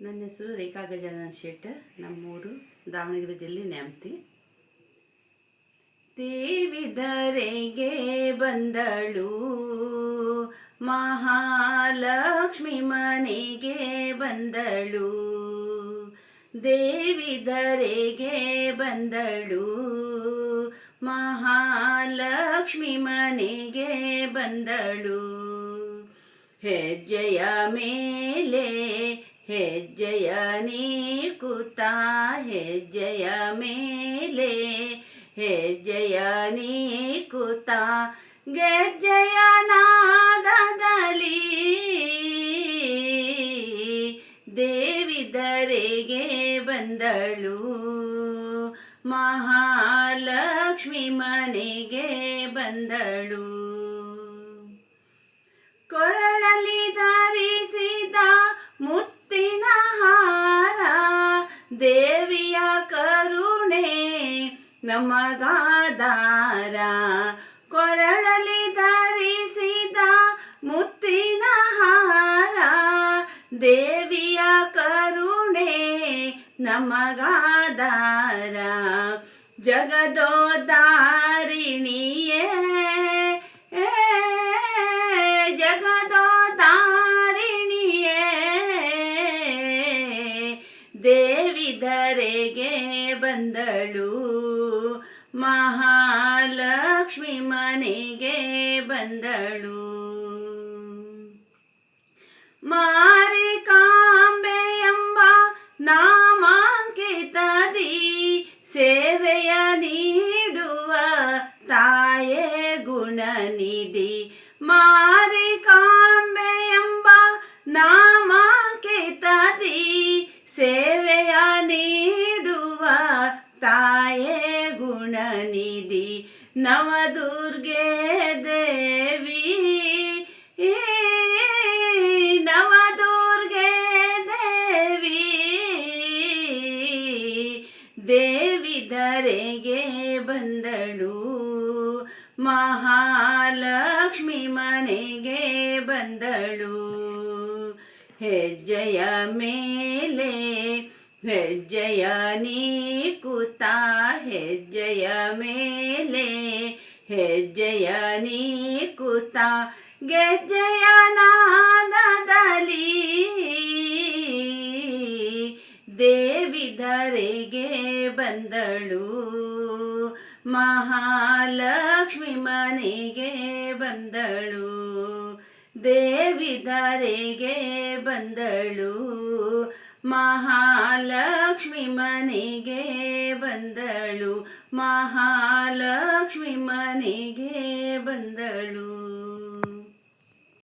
ನನ್ನ ಹೆಸರು ರೇಖಾ ಗಜಾನನ ಶೇಟ್, ನಮ್ಮೂರು ದಾವಣಗೆರೆ ಜಿಲ್ಲೆ ನ್ಯಾಮತಿ ದೇವಿದರೆಗೆ ಬಂದಳು, ಮಹಾಲಕ್ಷ್ಮಿ ಮನೆಗೆ ಬಂದಳು. ದೇವಿದರೆಗೆ ಬಂದಳು, ಮಹಾಲಕ್ಷ್ಮಿ ಮನೆಗೆ ಬಂದಳು. ಹೆಜ್ಜೆಯ ಮೇಲೆ ಹೆಜ್ಜೆಯ ನೀಕುತ ಹೆಜ್ಜೆಯ ಮೇಲೆ ಹೆಜ್ಜೆಯ ನೀಕುತ ಗೆಜ್ಜೆಯ ನಾದದಲ್ಲಿ ದೇವಿದರೆಗೆ ಬಂದಳು ಮಹಾಲಕ್ಷ್ಮಿ ಮನೆಗೆ ಬಂದಳು. ದೇವಿಯ ಕರುಣೆ ನಮಗಾದಾರ. ಕೊರಳಲಿ ಧರಿಸಿದ ಮುತ್ತಿನ ಹಾರ. ದೇವಿಯ ಕರುಣೆ ನಮಗಾದಾರ. ಜಗದೋದಾರಿಣಿಯೇ ದೇವಿದರೆಗೆ ಬಂದಳು. ಮಹಾಲಕ್ಷ್ಮಿ ಮನೆಗೆ ಬಂದಳು. ಮಾರಿಕಾಂಬೆ ತಾಯೇ ಗುಣನಿಧಿ ನವದುರ್ಗೆ ದೇವಿ. ನವದುರ್ಗೆ ದೇವಿ. ದೇವಿ ದರೆಗೆ ಬಂದಳು. ಮಹಾಲಕ್ಷ್ಮಿ ಮನೆಗೆ ಬಂದಳು. ಹೆಜ್ಜೆಯ ಮೇಲೆ ಹೆಜ್ಜೆಯ ನೀಕುತ ಹೆಜ್ಜೆಯ ಮೇಲೆ ಹೆಜ್ಜೆಯ ನೀಕುತ ಗೆಜ್ಜೆಯ ನಾದದಲ್ಲಿ. ದೇವಿದರೆಗೆ ಬಂದಳು, ಮಹಾಲಕ್ಷ್ಮಿ ಮನೆಗೆ ಬಂದಳು. ದೇವಿದರೆಗೆ ಬಂದಳು ಮಹಾಲಕ್ಷ್ಮಿ ಮನೆಗೆ ಬಂದಳು. ಮಹಾಲಕ್ಷ್ಮಿ ಮನೆಗೆ ಬಂದಳು.